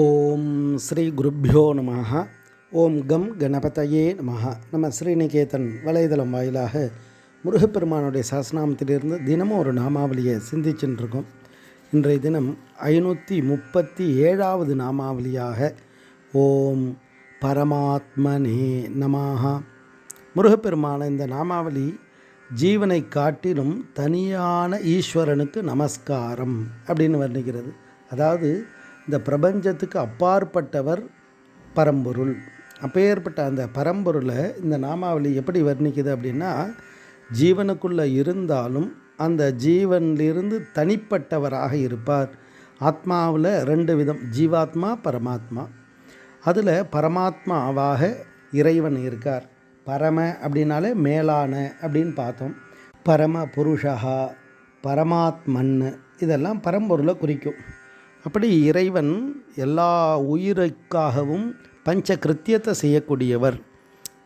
ஓம் ஸ்ரீ குருப்பியோ நம ஓம் கம் கணபதையே நம நம்ம ஸ்ரீநிகேதன் வலைதளம் வாயிலாக முருகப்பெருமானுடைய சாசனாமத்திலிருந்து தினமும் ஒரு நாமாவளியை சிந்திச்சுட்டு இருக்கோம் இன்றைய தினம் ஐநூற்றி முப்பத்தி ஏழாவது நாமாவளியாக ஓம் பரமாத்மனே நமாக முருகப்பெருமான இந்த நாமாவளி ஜீவனை காட்டிலும் தனியான ஈஸ்வரனுக்கு நமஸ்காரம் அப்படின்னு வர்ணிக்கிறது. அதாவது இந்த பிரபஞ்சத்துக்கு அப்பாற்பட்டவர் பரம்பொருள். அப்பேற்பட்ட அந்த பரம்பொருளை இந்த நாமாவளி எப்படி வர்ணிக்குது அப்படின்னா ஜீவனுக்குள்ளே இருந்தாலும் அந்த ஜீவனிலிருந்து தனிப்பட்டவராக இருப்பார். ஆத்மாவில் ரெண்டு விதம் ஜீவாத்மா பரமாத்மா. அதில் பரமாத்மாவாக இறைவன் இருக்கார். பரம அப்படின்னாலே மேலான அப்படின்னு பார்த்தோம். பரம புருஷா பரமாத்மன் இதெல்லாம் பரம்பொருளை குறிக்கும். அப்படி இறைவன் எல்லா உயிருக்காகவும் பஞ்ச கிருத்தியத்தை செய்யக்கூடியவர்.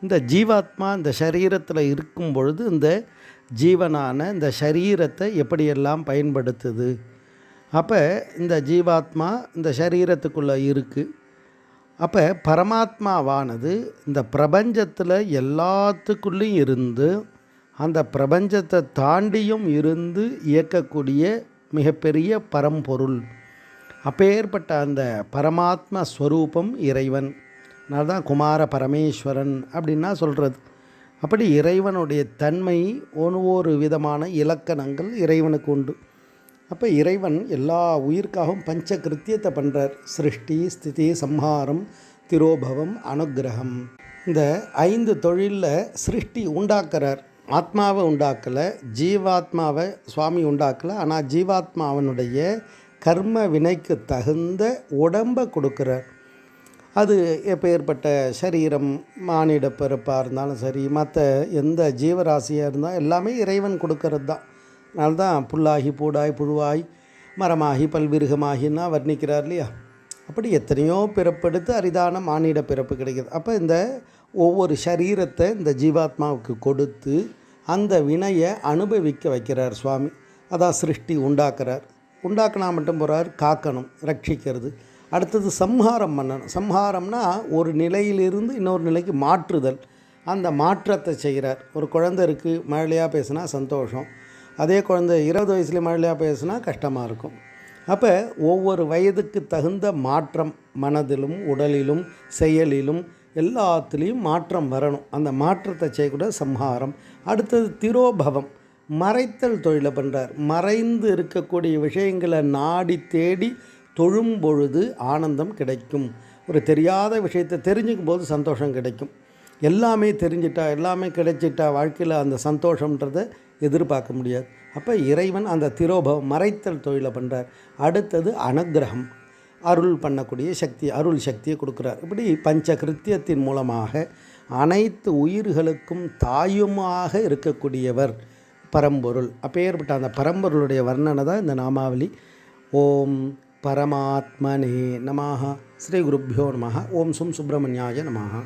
இந்த ஜீவாத்மா இந்த சரீரத்தில் இருக்கும் பொழுது இந்த ஜீவனான இந்த சரீரத்தை எப்படியெல்லாம் பயன்படுத்துது? அப்போ இந்த ஜீவாத்மா இந்த சரீரத்துக்குள்ளே இருக்குது அப்போ பரமாத்மாவானது இந்த பிரபஞ்சத்தில் எல்லாத்துக்குள்ளேயும் இருந்து அந்த பிரபஞ்சத்தை தாண்டியும் இருந்து இயக்கக்கூடிய மிகப்பெரிய பரம்பொருள். அப்பேற்பட்ட அந்த பரமாத்ம ஸ்வரூபம் இறைவன். தான் குமார பரமேஸ்வரன் அப்படின்னா சொல்கிறது அப்படி இறைவனுடைய தன்மை ஒவ்வொரு விதமான இலக்கணங்கள் இறைவனுக்கு உண்டு. அப்போ இறைவன் எல்லா உயிர்க்காகவும் பஞ்ச கிருத்தியத்தை பண்ணுறார் சிருஷ்டி ஸ்திதி சம்ஹாரம் திரோபவம் அனுகிரகம். இந்த ஐந்து தொழிலில் சிருஷ்டி உண்டாக்குறார். ஆத்மாவை உண்டாக்கலை ஜீவாத்மாவை சுவாமி உண்டாக்கலை. ஆனால் ஜீவாத்மாவனுடைய கர்ம வினைக்கு தகுந்த உடம்பை கொடுக்குறார். அது எப்போ ஏற்பட்ட சரீரம் மானிட பிறப்பாக இருந்தாலும் சரி மற்ற எந்த ஜீவராசியாக இருந்தால் எல்லாமே இறைவன் கொடுக்கறது தான் அதனால தான் புல்லாகி பூடாய் புழுவாய் மரமாகி பல்விருகமாகின்னா வர்ணிக்கிறார் இல்லையா? அப்படி எத்தனையோ பிறப்பெடுத்து அரிதான மானிட பிறப்பு கிடைக்கிது. அப்போ இந்த ஒவ்வொரு சரீரத்தை இந்த ஜீவாத்மாவுக்கு கொடுத்து அந்த வினையை அனுபவிக்க வைக்கிறார் சுவாமி. அதான் சிருஷ்டி உண்டாக்குறார். உண்டாக்கினா மட்டும் போகிறார் காக்கணும் ரட்சிக்கிறது. அடுத்தது சம்ஹாரம் பண்ணணும். சம்ஹாரம்னா ஒரு நிலையிலிருந்து இன்னொரு நிலைக்கு மாற்றுதல். அந்த மாற்றத்தை செய்கிறார். ஒரு குழந்தை இருக்குது மழையாக பேசுனா சந்தோஷம். அதே குழந்தை இருபது வயசுலேயே மழலையாக பேசுனா கஷ்டமாக இருக்கும். அப்போ ஒவ்வொரு வயதுக்கு தகுந்த மாற்றம் மனதிலும் உடலிலும் செயலிலும் எல்லாத்துலேயும் மாற்றம் வரணும். அந்த மாற்றத்தை செய்யக்கூட சம்ஹாரம். அடுத்தது திரோபவம். மறைத்தல் தொழிலை பண்ணுறார் மறைந்து இருக்கக்கூடிய விஷயங்களை நாடி தேடி தொழும் பொழுது ஆனந்தம் கிடைக்கும். ஒரு தெரியாத விஷயத்தை தெரிஞ்சுக்கும் போது சந்தோஷம் கிடைக்கும். எல்லாமே தெரிஞ்சிட்டா எல்லாமே கிடைச்சிட்டா வாழ்க்கையில் அந்த சந்தோஷன்றதை எதிர்பார்க்க முடியாது. அப்போ இறைவன் அந்த திரோபவம் மறைத்தல் தொழிலை பண்ணுறார் அடுத்தது அனுகிரகம். அருள் பண்ணக்கூடிய சக்தி அருள் சக்தியை கொடுக்குறார். இப்படி பஞ்ச கிருத்தியத்தின் மூலமாக அனைத்து உயிர்களுக்கும் தாயுமாக இருக்கக்கூடியவர் பரம்பொருள். அப்பேற்பட்ட அந்த பரம்பொருளுடைய வர்ணனை தான் இந்த நாமாவளி. ஓம் பரமாத்மனே நமாக ஸ்ரீ குருப்பியோ நமாக ஓம் சும் சுப்பிரமணியாய நமாக